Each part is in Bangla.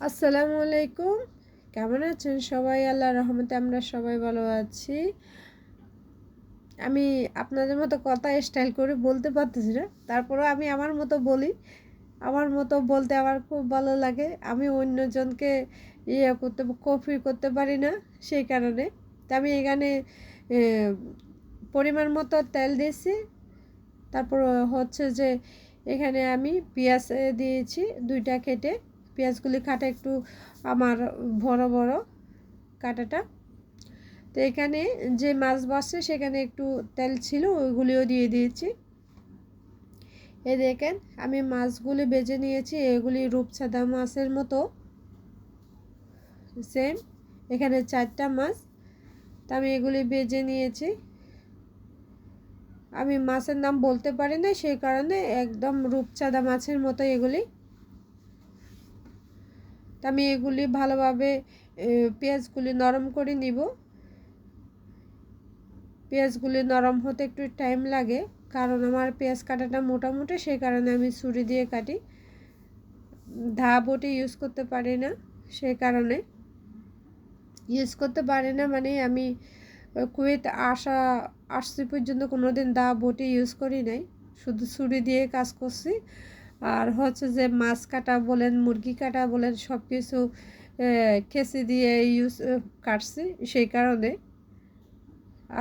আসসালামু আলাইকুম। কেমন আছেন সবাই? আল্লাহ রহমতে আমরা সবাই ভালো আছি। আমি আপনাদের মতো কথা স্টাইল করে বলতে পারতেছি না। তারপরেও আমি আমার মতো বলি। আমার মতো বলতে আমার খুব ভালো লাগে। আমি অন্যজনকে ইয়ে করতে কপি করতে পারি না সেই কারণে। তা আমি এখানে পরিমাণ মতো তেল দিয়েছি। তারপর হচ্ছে যে, এখানে আমি পেঁয়াজ দিয়েছি দুইটা কেটে। পেঁয়াজগুলি কাটা একটু আমার বড় বড় কাটাটা। তো এখানে যে মাছ বসছে সেখানে একটু তেল ছিল, ওইগুলিও দিয়ে দিয়েছি। এ দেখেন, আমি মাছগুলি বেজে নিয়েছি, এগুলি রূপসাদা মাছের মতো। সেম এখানে চারটা মাছ, তা আমি এগুলি বেজে নিয়েছি। আমি মাছের নাম বলতে পারি না, সেই কারণে একদম রূপচাঁদা মাছের মতো এগুলি। তা আমি এগুলি ভালোভাবে পেঁয়াজগুলি নরম করে নিব। পেঁয়াজগুলি নরম হতে একটু টাইম লাগে, কারণ আমার পেঁয়াজ কাটাটা মোটামুটি সেই কারণে আমি ছুরি দিয়ে কাটি। ধা বটি ইউজ করতে পারি না সেই কারণে। ইউজ করতে পারি না মানে আমি কুয়েত আসা, আসছি পর্যন্ত কোনো দিন দা বটি ইউজ করি নাই। শুধু ছুরি দিয়ে কাজ করছি। আর হচ্ছে যে মাছ কাটা বলেন, মুরগি কাটা বলেন সব কিছু খেসি দিয়ে ইউজ কাটছি সেই কারণে।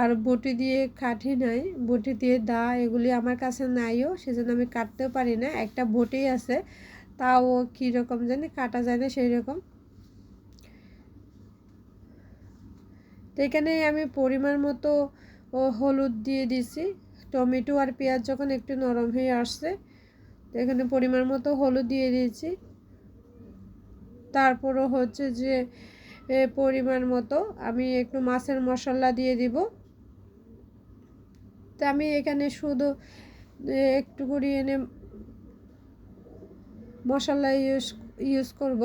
আর বটি দিয়ে কাঠি নাই, বটি দিয়ে দা এগুলি আমার কাছে নাইও, সেজন্য আমি কাটতেও পারি না। একটা বটি আছে, তাও কীরকম জানি কাটা যায় না সেই রকম। তো এখানে আমি পরিমাণ মতো হলুদ দিয়ে দিছি। টমেটো আর পেঁয়াজ যখন একটু নরম হয়ে আসছে তো এখানে পরিমাণ মতো হলুদ দিয়ে দিয়েছি। তারপরও হচ্ছে যে পরিমাণ মতো আমি একটু মাছের মশলা দিয়ে দিব। তা আমি এখানে শুধু একটু করে এনে মশলা ইউজ ইউজ করব।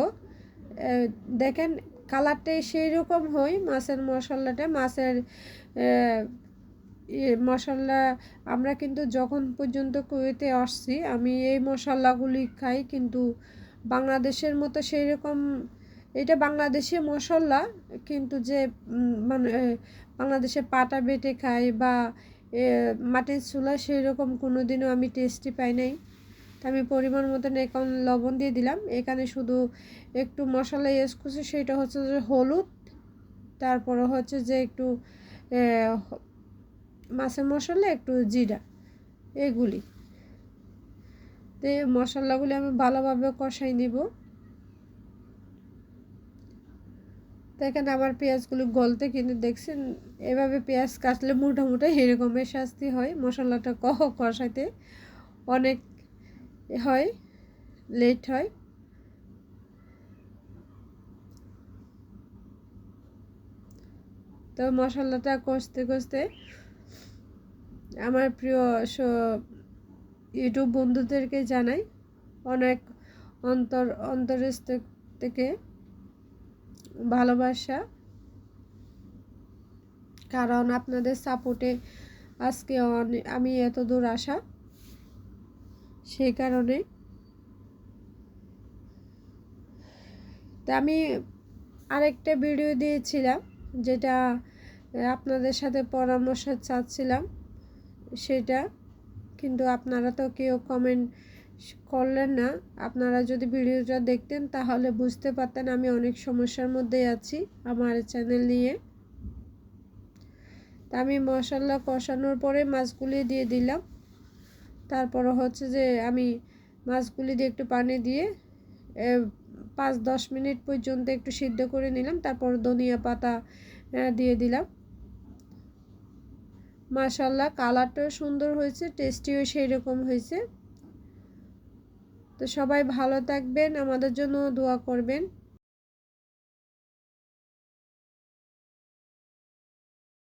দেখেন, কালারটাই সেই রকম হয় মাছের মশলাটা, মাছের মশলা আমরা কিন্তু যখন পর্যন্ত কুয়েতে আসছি, আমি এই মশলাগুলি খাই কিন্তু বাংলাদেশের মতো সেই রকম এটা বাংলাদেশে মশলা কিন্তু যে মানে বাংলাদেশে পাটা বেটে খাই বা মাটির চুলা সেই রকম কোনো দিনও আমি টেস্টি পাই নাই। তা আমি পরিমাণ মতন এখন লবণ দিয়ে দিলাম। এখানে শুধু একটু মশলা ইউজ করছি, সেটা হচ্ছে যে হলুদ, তারপরে হচ্ছে যে একটু মাছের মশলা, একটু জিরা, এগুলি। তো মশলাগুলি আমি ভালোভাবে কষাই নিব। দেখেন আমার পেঁয়াজগুলো গলতে কিন্তু দেখছেন, এভাবে পেঁয়াজ কাটলে মোটামুটি এরকমের শাস্তি হয় মশলাটা কহ কষাইতে। অনেক হয়, লেট হয়। তো মশলাটা কষতে কষতে আমার প্রিয় ইউটিউব বন্ধুদেরকে জানাই অনেক অন্তর, অন্তরস্থ থেকে ভালোবাসা। কারণ আপনাদের সাপোর্টে আজকে আমি এত দূর আসা সেই কারণে। তা আমি আরেকটা ভিডিও দিয়েছিলাম, যেটা আপনাদের সাথে পরামর্শ চাচ্ছিলাম। সেটা। কিন্তু আপনারা তো কেউ কমেন্ট করলেন না। আপনারা যদি ভিডিওটা দেখতেন তাহলে বুঝতে পারতেন আমি অনেক সমস্যার মধ্যে আছি আমার চ্যানেল নিয়ে। তা আমি মশলা কষানোর পরে মাছগুলি দিয়ে দিলাম। তারপর হচ্ছে যে আমি মাছগুলি দিয়ে একটু পানি দিয়ে পাঁচ দশ মিনিট পর্যন্ত একটু সিদ্ধ করে নিলাম। তারপর ধনিয়া পাতা দিয়ে দিলাম। মাশাল্লাহ কালারটাও সুন্দর হয়েছে টেস্টিও সেই রকম হয়েছে। তো সবাই ভালো থাকবেন, আমাদের জন্য দোয়া করবেন।